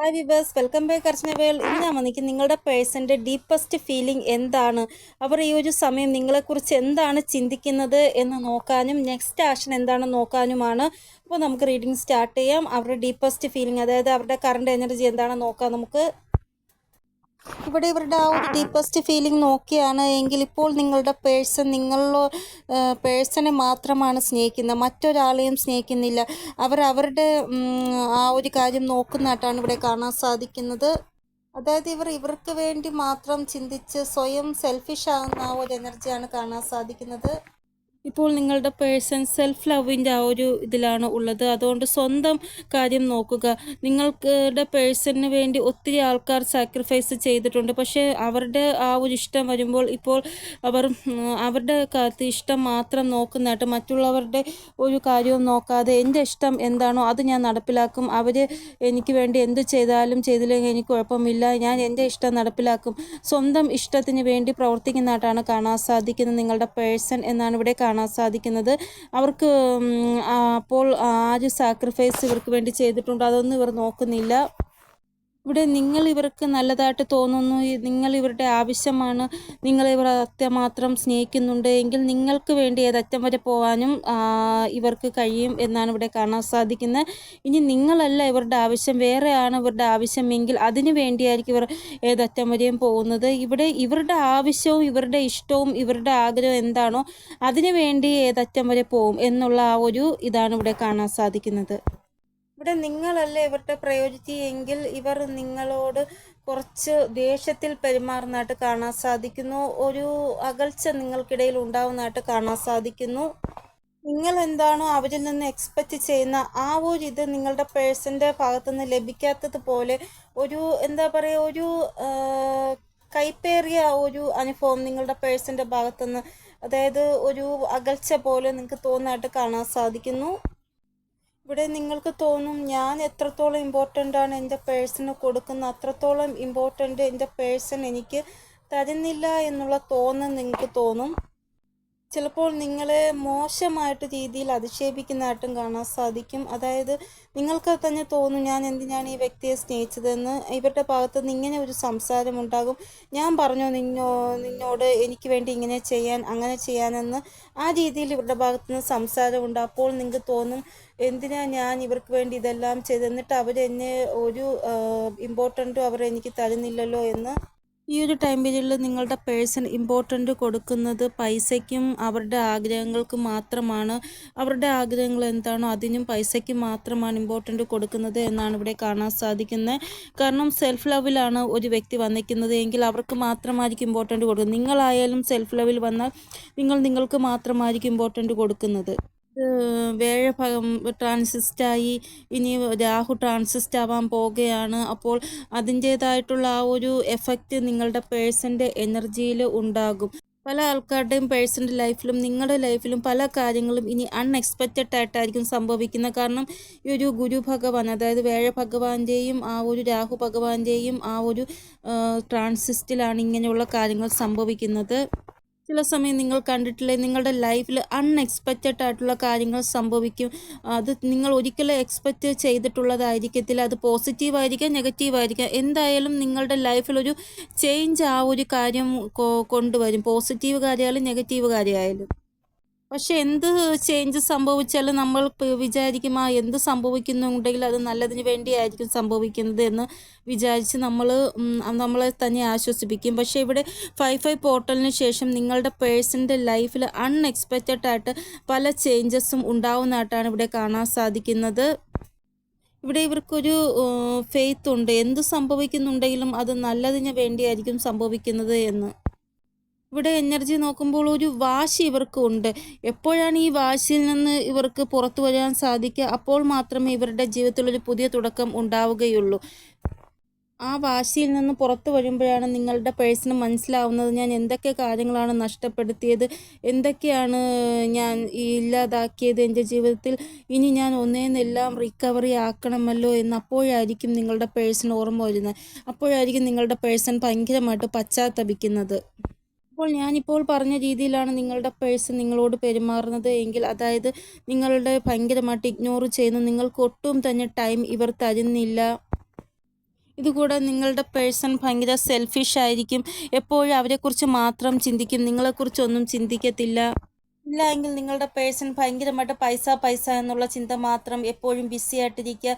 Hi viewers welcome back Archana world ഇന്ന് ഞാൻ വന്നിരിക്കും നിങ്ങളുടെ പേഴ്സന്റെ ഡീപ്പസ്റ്റ് ഫീലിംഗ് എന്താണ്? അവർ ഈ ഒരു സമയം നിങ്ങളെക്കുറിച്ച് എന്താണ് ചിന്തിക്കുന്നത് എന്ന് നോക്കാനും നെക്സ്റ്റ് ആക്ഷൻ എന്താണെന്ന് നോക്കാനുമാണ്. അപ്പോൾ നമുക്ക് റീഡിംഗ് സ്റ്റാർട്ട് ചെയ്യാം. അവരുടെ ഡീപ്പസ്റ്റ് ഫീലിംഗ് അതായത് അവരുടെ കറണ്ട് എനർജി എന്താണെന്ന് നോക്കാം നമുക്ക്. ഇവിടെ ഇവരുടെ ആ ഒരു ഡീപ്പസ്റ്റ് ഫീലിംഗ് നോക്കിയാണ്. എങ്കിൽ ഇപ്പോൾ നിങ്ങളുടെ പേഴ്സൺ നിങ്ങളോ പേഴ്സണെ മാത്രമാണ് സ്നേഹിക്കുന്നത്. മറ്റൊരാളെയും സ്നേഹിക്കുന്നില്ല. അവർ അവരുടെ ആ ഒരു കാര്യം നോക്കുന്നതായിട്ടാണ് ഇവിടെ കാണാൻ സാധിക്കുന്നത്. അതായത് ഇവർ ഇവർക്ക് വേണ്ടി മാത്രം ചിന്തിച്ച് സ്വയം സെൽഫിഷ് ആകുന്ന ആ ഒരു എനർജിയാണ് കാണാൻ സാധിക്കുന്നത്. ഇപ്പോൾ നിങ്ങളുടെ പേഴ്സൺ സെൽഫ് ലവിന്റെ ആ ഒരു ഇതിലാണ് ഉള്ളത്. അതുകൊണ്ട് സ്വന്തം കാര്യം നോക്കുക. നിങ്ങളുടെ പേഴ്സണിന് വേണ്ടി ഒത്തിരി ആൾക്കാർ സാക്രിഫൈസ് ചെയ്തിട്ടുണ്ട്. പക്ഷേ അവരുടെ ആ ഒരു ഇഷ്ടം വരുമ്പോൾ ഇപ്പോൾ അവർ അവരുടെ കാലത്ത് ഇഷ്ടം മാത്രം നോക്കുന്നതായിട്ട് മറ്റുള്ളവരുടെ ഒരു കാര്യവും നോക്കാതെ എന്റെ ഇഷ്ടം എന്താണോ അത് ഞാൻ നടപ്പിലാക്കും. അവർ എനിക്ക് വേണ്ടി എന്ത് ചെയ്താലും ചെയ്തില്ലെങ്കിൽ എനിക്ക് കുഴപ്പമില്ല. ഞാൻ എന്റെ ഇഷ്ടം നടപ്പിലാക്കും. സ്വന്തം ഇഷ്ടത്തിന് വേണ്ടി പ്രവർത്തിക്കുന്നതായിട്ടാണ് കാണാൻ സാധിക്കുന്നത് നിങ്ങളുടെ പേഴ്സൺ എന്നാണ് ഇവിടെ കാണാൻ സാധിക്കുന്നത്. അവർക്ക് അപ്പോൾ ആര് സാക്രിഫൈസ് ഇവർക്ക് വേണ്ടി ചെയ്തിട്ടുണ്ട് അതൊന്നും ഇവർ നോക്കുന്നില്ല. ഇവിടെ നിങ്ങൾ ഇവർക്ക് നല്ലതായിട്ട് തോന്നുന്നു. നിങ്ങൾ ഇവരുടെ ആവശ്യമാണ്. നിങ്ങൾ ഇവർ അത്യമാത്രം സ്നേഹിക്കുന്നുണ്ട്. എങ്കിൽ നിങ്ങൾക്ക് വേണ്ടി ഏതറ്റം വരെ പോകാനും ഇവർക്ക് കഴിയും എന്നാണ് ഇവിടെ കാണാൻ സാധിക്കുന്നത്. ഇനി നിങ്ങളല്ല ഇവരുടെ ആവശ്യം. വേറെയാണ് ഇവരുടെ ആവശ്യമെങ്കിൽ അതിനു വേണ്ടിയായിരിക്കും ഇവർ ഏതറ്റം വരെയും പോകുന്നത്. ഇവിടെ ഇവരുടെ ആവശ്യവും ഇവരുടെ ഇഷ്ടവും ഇവരുടെ ആഗ്രഹം എന്താണോ അതിനു വേണ്ടി ഏതറ്റം വരെ പോകും എന്നുള്ള ആ ഒരു ഇതാണ് ഇവിടെ കാണാൻ സാധിക്കുന്നത്. ഇവിടെ നിങ്ങളല്ലേ ഇവരുടെ പ്രയോജിറ്റി എങ്കിൽ ഇവർ നിങ്ങളോട് കുറച്ച് ദേഷ്യത്തിൽ പെരുമാറുന്നതായിട്ട് കാണാൻ സാധിക്കുന്നു. ഒരു അകൽച്ച നിങ്ങൾക്കിടയിൽ ഉണ്ടാവുന്നതായിട്ട് കാണാൻ സാധിക്കുന്നു. നിങ്ങൾ എന്താണോ അവരിൽ നിന്ന് എക്സ്പെക്റ്റ് ചെയ്യുന്ന ആ ഒരു ഇത് നിങ്ങളുടെ പേഴ്സന്റെ ഭാഗത്തുനിന്ന് ലഭിക്കാത്തത് പോലെ ഒരു എന്താ പറയുക ഒരു കൈപ്പേറിയ ഒരു അനുഭവം നിങ്ങളുടെ പേഴ്സന്റെ ഭാഗത്തുനിന്ന് അതായത് ഒരു അകൽച്ച പോലെ നിങ്ങൾക്ക് തോന്നായിട്ട് കാണാൻ സാധിക്കുന്നു. ഇവിടെ നിങ്ങൾക്ക് തോന്നും ഞാൻ എത്രത്തോളം ഇമ്പോർട്ടന്റ് ആണ് എന്റെ പേഴ്സണ് കൊടുക്കുന്ന അത്രത്തോളം ഇമ്പോർട്ടന്റ് എന്റെ പേഴ്സൺ എനിക്ക് തരുന്നില്ല എന്നുള്ള തോന്നൽ നിങ്ങൾക്ക് തോന്നും. ചിലപ്പോൾ നിങ്ങളെ മോശമായിട്ട് രീതിയിൽ അധിക്ഷേപിക്കുന്നതായിട്ടും കാണാൻ സാധിക്കും. അതായത് നിങ്ങൾക്ക് തന്നെ തോന്നും ഞാൻ എന്തിനാണ് ഈ വ്യക്തിയെ സ്നേഹിച്ചതെന്ന്. ഇവരുടെ ഭാഗത്ത് നിന്ന് ഇങ്ങനെ ഒരു സംസാരം ഉണ്ടാകും. ഞാൻ പറഞ്ഞു നിന്നോ നിന്നോട് എനിക്ക് വേണ്ടി ഇങ്ങനെ ചെയ്യാൻ അങ്ങനെ ചെയ്യാനെന്ന്. ആ രീതിയിൽ ഇവരുടെ ഭാഗത്ത് നിന്ന് സംസാരമുണ്ട് അപ്പോൾ നിങ്ങൾക്ക് തോന്നും എന്തിനാ ഞാൻ ഇവർക്ക് വേണ്ടി ഇതെല്ലാം ചെയ്തെന്നിട്ട് അവരെന്നെ ഒരു ഇമ്പോർട്ടന്റും അവർ എനിക്ക് തരുന്നില്ലല്ലോ എന്ന് ഈ ഒരു ടൈം പീരീഡിൽ നിങ്ങളുടെ പേഴ്സൺ ഇമ്പോർട്ടന്റ് കൊടുക്കുന്നത് പൈസയ്ക്കും അവരുടെ ആഗ്രഹങ്ങൾക്ക് മാത്രമാണ്. അവരുടെ ആഗ്രഹങ്ങൾ എന്താണോ അതിനും പൈസയ്ക്കും മാത്രമാണ് ഇമ്പോർട്ടന്റ് കൊടുക്കുന്നത് എന്നാണ് ഇവിടെ കാണാൻ സാധിക്കുന്നത്. കാരണം സെൽഫ് ലവിലാണ് ഒരു വ്യക്തി വന്നിരിക്കുന്നത് എങ്കിൽ അവർക്ക് മാത്രമായിരിക്കും ഇമ്പോർട്ടന്റ് കൊടുക്കുന്നത്. നിങ്ങളായാലും സെൽഫ് ലവിൽ വന്നാൽ നിങ്ങൾ നിങ്ങൾക്ക് മാത്രമായിരിക്കും ഇമ്പോർട്ടന്റ് കൊടുക്കുന്നത്. ഏഹ് വേഴ ഭഗം ട്രാൻസിസ്റ്റായി ഇനി രാഹു ട്രാൻസിസ്റ്റ് ആവാൻ പോവുകയാണ്. അപ്പോൾ അതിന്റേതായിട്ടുള്ള ആ ഒരു എഫക്റ്റ് നിങ്ങളുടെ പേഴ്സന്റെ എനർജിയിൽ ഉണ്ടാകും. പല ആൾക്കാരുടെയും പേഴ്സന്റെ ലൈഫിലും നിങ്ങളുടെ ലൈഫിലും പല കാര്യങ്ങളും ഇനി അൺഎക്സ്പെക്റ്റഡ് ആയിട്ടായിരിക്കും സംഭവിക്കുന്നത്. കാരണം ഈ ഒരു ഗുരു ഭഗവാൻ അതായത് വേഴ ഭഗവാന്റെയും ആ ഒരു രാഹു ഭഗവാന്റെയും ആ ഒരു ട്രാൻസിസ്റ്റിലാണ് ഇങ്ങനെയുള്ള കാര്യങ്ങൾ സംഭവിക്കുന്നത്. ചില സമയം നിങ്ങൾ കണ്ടിട്ടില്ലേ നിങ്ങളുടെ ലൈഫിൽ അൺഎക്സ്പെക്റ്റഡ് ആയിട്ടുള്ള കാര്യങ്ങൾ സംഭവിക്കും. അത് നിങ്ങൾ ഒരിക്കലും എക്സ്പെക്റ്റ് ചെയ്തിട്ടുള്ളതായിരിക്കത്തില്ല. അത് പോസിറ്റീവ് ആയിരിക്കാം നെഗറ്റീവ് ആയിരിക്കാം. എന്തായാലും നിങ്ങളുടെ ലൈഫിൽ ഒരു ചേഞ്ച് ആ ഒരു കാര്യം കൊണ്ടുവരും. പോസിറ്റീവ് കാര്യമായാലും നെഗറ്റീവ് കാര്യമായാലും. പക്ഷെ എന്ത് ചേഞ്ച് സംഭവിച്ചാലും നമ്മൾ വിചാരിക്കും ആ എന്ത് സംഭവിക്കുന്നുണ്ടെങ്കിൽ അത് നല്ലതിന് വേണ്ടിയായിരിക്കും സംഭവിക്കുന്നത് എന്ന് വിചാരിച്ച് നമ്മൾ നമ്മളെ തന്നെ ആശ്വസിപ്പിക്കും. പക്ഷേ ഇവിടെ ഫൈവ് ഫൈവ് പോർട്ടലിന് ശേഷം നിങ്ങളുടെ പേഴ്സന്റെ ലൈഫിൽ അൺഎക്സ്പെക്റ്റഡ് ആയിട്ട് പല ചേഞ്ചസും ഉണ്ടാവുന്നതായിട്ടാണ് ഇവിടെ കാണാൻ സാധിക്കുന്നത്. ഇവിടെ ഇവർക്കൊരു ഫെയ്ത്ത് ഉണ്ട്. എന്ത് സംഭവിക്കുന്നുണ്ടെങ്കിലും അത് നല്ലതിന് വേണ്ടിയായിരിക്കും സംഭവിക്കുന്നത് എന്ന്. ഇവിടെ എനർജി നോക്കുമ്പോൾ ഒരു വാശി ഇവർക്ക് ഉണ്ട് എപ്പോഴാണ് ഈ വാശിയിൽ നിന്ന് ഇവർക്ക് പുറത്തു വരാൻ സാധിക്കുക? അപ്പോൾ മാത്രമേ ഇവരുടെ ജീവിതത്തിൽ ഒരു പുതിയ തുടക്കം ഉണ്ടാവുകയുള്ളൂ. ആ വാശിയിൽ നിന്ന് പുറത്തു വരുമ്പോഴാണ് നിങ്ങളുടെ പേഴ്സണ് മനസ്സിലാവുന്നത് ഞാൻ എന്തൊക്കെ കാര്യങ്ങളാണ് നഷ്ടപ്പെടുത്തിയത് എന്തൊക്കെയാണ് ഞാൻ ഇല്ലാതാക്കിയത് എന്റെ ജീവിതത്തിൽ. ഇനി ഞാൻ ഒന്നേന്നെല്ലാം റിക്കവറി ആക്കണമല്ലോ എന്ന് അപ്പോഴായിരിക്കും നിങ്ങളുടെ പേഴ്സൺ ഓർമ്മ വരുന്നത്. അപ്പോഴായിരിക്കും നിങ്ങളുടെ പേഴ്സൺ ഭയങ്കരമായിട്ട് പശ്ചാത്തപിക്കുന്നത്. അപ്പോൾ ഞാനിപ്പോൾ പറഞ്ഞ രീതിയിലാണ് നിങ്ങളുടെ പേഴ്സൺ നിങ്ങളോട് പെരുമാറുന്നത് എങ്കിൽ അതായത് നിങ്ങളുടെ ഭയങ്കരമായിട്ട് ഇഗ്നോർ ചെയ്യുന്നു നിങ്ങൾക്ക് ഒട്ടും തന്നെ ടൈം ഇവർ തരുന്നില്ല. ഇതുകൂടെ നിങ്ങളുടെ പേഴ്സൺ ഭയങ്കര സെൽഫിഷ് ആയിരിക്കും. എപ്പോഴും അവരെക്കുറിച്ച് മാത്രം ചിന്തിക്കും. നിങ്ങളെക്കുറിച്ചൊന്നും ചിന്തിക്കത്തില്ല. ഇല്ല എങ്കിൽ നിങ്ങളുടെ പേഴ്സൺ ഭയങ്കരമായിട്ട് പൈസ പൈസ എന്നുള്ള ചിന്ത മാത്രം എപ്പോഴും ബിസി ആയിട്ടിരിക്കുക.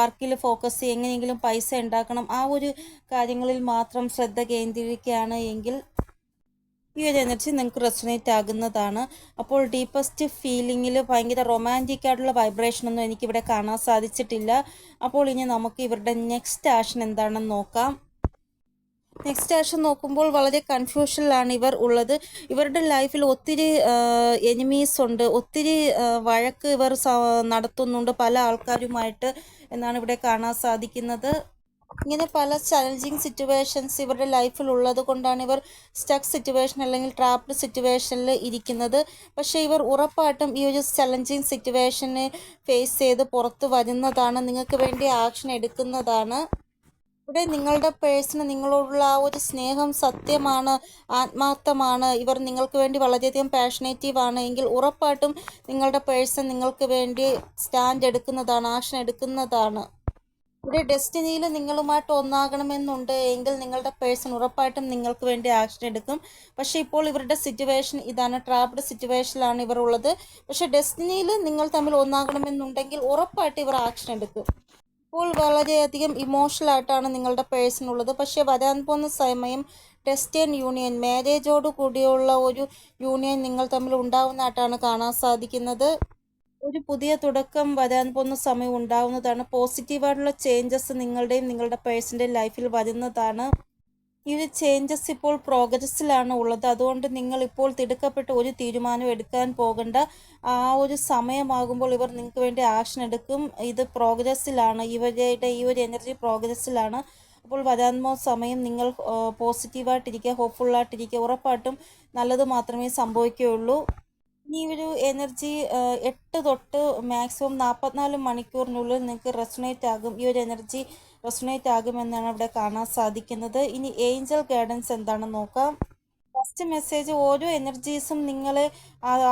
വർക്കിൽ ഫോക്കസ് ചെയ്യുക. എങ്ങനെയെങ്കിലും പൈസ ഉണ്ടാക്കണം. ആ ഒരു കാര്യങ്ങളിൽ മാത്രം ശ്രദ്ധ കേന്ദ്രീകരിക്കുകയാണ് എങ്കിൽ ഈ ഒരു എനർജി നിങ്ങൾക്ക് റെസണേറ്റ് ആകുന്നതാണ്. അപ്പോൾ ഡീപ്പസ്റ്റ് ഫീലിങ്ങിൽ ഭയങ്കര റൊമാന്റിക് ആയിട്ടുള്ള വൈബ്രേഷൻ ഒന്നും എനിക്കിവിടെ കാണാൻ സാധിച്ചിട്ടില്ല. അപ്പോൾ ഇനി നമുക്ക് ഇവരുടെ നെക്സ്റ്റ് ആക്ഷൻ എന്താണെന്ന് നോക്കാം. നെക്സ്റ്റ് ആക്ഷൻ നോക്കുമ്പോൾ വളരെ കൺഫ്യൂഷനിലാണ് ഇവർ ഉള്ളത്. ഇവരുടെ ലൈഫിൽ ഒത്തിരി എനിമീസ് ഉണ്ട്. ഒത്തിരി വഴക്ക് ഇവർ നടത്തുന്നുണ്ട് പല ആൾക്കാരുമായിട്ട് എന്നാണ് ഇവിടെ കാണാൻ സാധിക്കുന്നത്. ഇങ്ങനെ പല ചലഞ്ചിങ് സിറ്റുവേഷൻസ് ഇവരുടെ ലൈഫിൽ ഉള്ളത് കൊണ്ടാണ് ഇവർ സ്റ്റക്ക് സിറ്റുവേഷൻ അല്ലെങ്കിൽ ട്രാപ്ഡ് സിറ്റുവേഷനിൽ ഇരിക്കുന്നത്. പക്ഷേ ഇവർ ഉറപ്പായിട്ടും ഈ ഒരു ചലഞ്ചിങ് സിറ്റുവേഷനെ ഫേസ് ചെയ്ത് പുറത്ത് വരുന്നതാണ്. നിങ്ങൾക്ക് വേണ്ടി ആക്ഷൻ എടുക്കുന്നതാണ്. ഇവിടെ നിങ്ങളുടെ പേഴ്സണ് നിങ്ങളോടുള്ള ആ ഒരു സ്നേഹം സത്യമാണ് ആത്മാർത്ഥമാണ്. ഇവർ നിങ്ങൾക്ക് വേണ്ടി വളരെയധികം പാഷനേറ്റീവ് ആണ്. എങ്കിൽ ഉറപ്പായിട്ടും നിങ്ങളുടെ പേഴ്സൺ നിങ്ങൾക്ക് വേണ്ടി സ്റ്റാൻഡ് എടുക്കുന്നതാണ് ആക്ഷൻ എടുക്കുന്നതാണ്. ഇവിടെ ഡെസ്റ്റിനിയിൽ നിങ്ങളുമായിട്ട് ഒന്നാകണമെന്നുണ്ട്. എങ്കിൽ നിങ്ങളുടെ പേഴ്സൺ ഉറപ്പായിട്ടും നിങ്ങൾക്ക് വേണ്ടി ആക്ഷൻ എടുക്കും. പക്ഷേ ഇപ്പോൾ ഇവരുടെ സിറ്റുവേഷൻ ഇതാണ്. ട്രാപ്ഡ് സിറ്റുവേഷനിലാണ് ഇവർ ഉള്ളത്. പക്ഷേ ഡെസ്റ്റിനിയിൽ നിങ്ങൾ തമ്മിൽ ഒന്നാകണമെന്നുണ്ടെങ്കിൽ ഉറപ്പായിട്ട് ഇവർ ആക്ഷൻ എടുക്കും. ഇപ്പോൾ വളരെയധികം ഇമോഷണൽ ആയിട്ടാണ് നിങ്ങളുടെ പേഴ്സൺ ഉള്ളത്. പക്ഷേ വരാൻ പോകുന്ന സമയം ടെസ്റ്റേൺ യൂണിയൻ മാരേജോടു കൂടിയുള്ള ഒരു യൂണിയൻ നിങ്ങൾ തമ്മിൽ ഉണ്ടാവുന്നതായിട്ടാണ് കാണാൻ സാധിക്കുന്നത്. ഒരു പുതിയ തുടക്കം വരാൻ പോകുന്ന സമയം ഉണ്ടാവുന്നതാണ്. പോസിറ്റീവായിട്ടുള്ള ചേഞ്ചസ് നിങ്ങളുടെയും നിങ്ങളുടെ പേഴ്സന്റെയും ലൈഫിൽ വരുന്നതാണ്. ഈ ഒരു ചേഞ്ചസ് ഇപ്പോൾ പ്രോഗ്രസ്സിലാണ് ഉള്ളത്. അതുകൊണ്ട് നിങ്ങൾ ഇപ്പോൾ തിടുക്കപ്പെട്ട് ഒരു തീരുമാനം എടുക്കാൻ പോകേണ്ട. ആ ഒരു സമയമാകുമ്പോൾ ഇവർ നിങ്ങൾക്ക് വേണ്ടി ആക്ഷൻ എടുക്കും. ഇത് പ്രോഗ്രസ്സിലാണ് ഇവരുടെ ഈ ഒരു എനർജി പ്രോഗ്രസ്സിലാണ് അപ്പോൾ വരാൻ പോകുന്ന സമയം നിങ്ങൾ പോസിറ്റീവായിട്ടിരിക്കുക ഹോപ്പ്ഫുള്ളായിട്ടിരിക്കുക ഉറപ്പായിട്ടും നല്ലത് മാത്രമേ സംഭവിക്കുകയുള്ളൂ. ഈ ഒരു എനർജി എട്ട് തൊട്ട് മാക്സിമം നാൽപ്പത്തിനാല് മണിക്കൂറിനുള്ളിൽ നിങ്ങൾക്ക് റെസണേറ്റ് ആകും. ഈ ഒരു എനർജി റെസണേറ്റ് ആകുമെന്നാണ് ഇവിടെ കാണാൻ സാധിക്കുന്നത്. ഇനി ഏഞ്ചൽ ഗൈഡൻസ് എന്താണെന്ന് നോക്കാം. ഫസ്റ്റ് മെസ്സേജ് ഓരോ എനർജീസും നിങ്ങളെ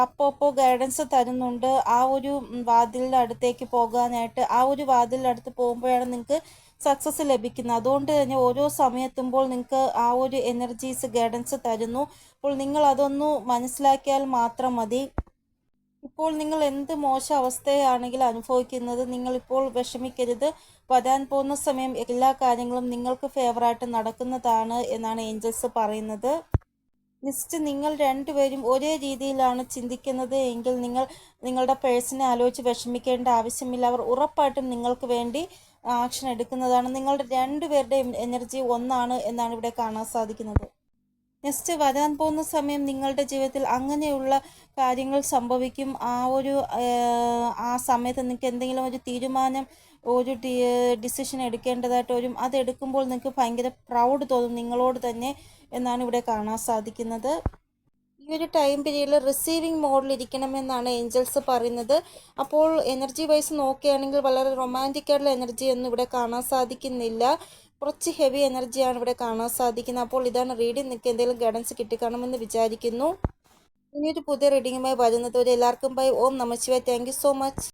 അപ്പോൾ ഗൈഡൻസ് തരുന്നുണ്ട്. ആ ഒരു വാതിലിന്റെ അടുത്തേക്ക് പോകാനായിട്ട് ആ ഒരു വാതിലിന്റെ അടുത്ത് പോകുമ്പോഴാണ് നിങ്ങൾക്ക് സക്സസ് ലഭിക്കുന്നത് അതുകൊണ്ട് തന്നെ ഓരോ സമയത്തുമ്പോൾ നിങ്ങൾക്ക് ആ ഒരു എനർജീസ് ഗൈഡൻസ് തരുന്നു. അപ്പോൾ നിങ്ങൾ അതൊന്നു മനസ്സിലാക്കിയാൽ മാത്രം മതി. ഇപ്പോൾ നിങ്ങൾ എന്ത് മോശം അവസ്ഥയാണെങ്കിൽ അനുഭവിക്കുന്നത് നിങ്ങളിപ്പോൾ വിഷമിക്കരുത്. വരാൻ പോകുന്ന സമയം എല്ലാ കാര്യങ്ങളും നിങ്ങൾക്ക് ഫേവറായിട്ട് നടക്കുന്നതാണ് എന്നാണ് ഏഞ്ചൽസ് പറയുന്നത്. നെക്സ്റ്റ് നിങ്ങൾ രണ്ടുപേരും ഒരേ രീതിയിലാണ് ചിന്തിക്കുന്നത് എങ്കിൽ നിങ്ങൾ നിങ്ങളുടെ പേഴ്സണെ ആലോചിച്ച് വിഷമിക്കേണ്ട ആവശ്യമില്ല. അവർ ഉറപ്പായിട്ടും നിങ്ങൾക്ക് വേണ്ടി ആക്ഷൻ എടുക്കുന്നതാണ് നിങ്ങളുടെ രണ്ടുപേരുടെയും എനർജി ഒന്നാണ് എന്നാണ് ഇവിടെ കാണാൻ സാധിക്കുന്നത്. നെക്സ്റ്റ് വരാൻ പോകുന്ന സമയം നിങ്ങളുടെ ജീവിതത്തിൽ അങ്ങനെയുള്ള കാര്യങ്ങൾ സംഭവിക്കും. ആ ഒരു ആ സമയത്ത് നിങ്ങൾക്ക് എന്തെങ്കിലും ഒരു തീരുമാനം ഒരു ഡിസിഷൻ എടുക്കേണ്ടതായിട്ട് വരും. അതെടുക്കുമ്പോൾ നിങ്ങൾക്ക് ഭയങ്കര പ്രൗഡ് തോന്നും നിങ്ങളോട് തന്നെ എന്നാണ് ഇവിടെ കാണാൻ സാധിക്കുന്നത്. ഈ ഒരു ടൈം പീരീഡിൽ റിസീവിങ് മോഡിൽ ഇരിക്കണമെന്നാണ് ഏഞ്ചൽസ് പറയുന്നത്. അപ്പോൾ എനർജി വൈസ് നോക്കുകയാണെങ്കിൽ വളരെ റൊമാന്റിക് ആയിട്ടുള്ള എനർജി ഒന്നും ഇവിടെ കാണാൻ സാധിക്കുന്നില്ല. കുറച്ച് ഹെവി എനർജിയാണ് ഇവിടെ കാണാൻ സാധിക്കുന്നത്. അപ്പോൾ ഇതാണ് റീഡിംഗ് നിങ്ങൾക്ക് എന്തെങ്കിലും ഗൈഡൻസ് കിട്ടിക്കാണുമെന്ന് വിചാരിക്കുന്നു. ഇനിയൊരു പുതിയ റീഡിങ്ങുമായി വരുന്നത് ഒരു എല്ലാവർക്കും ബൈ ഓം നമശിവ താങ്ക് സോ മച്ച്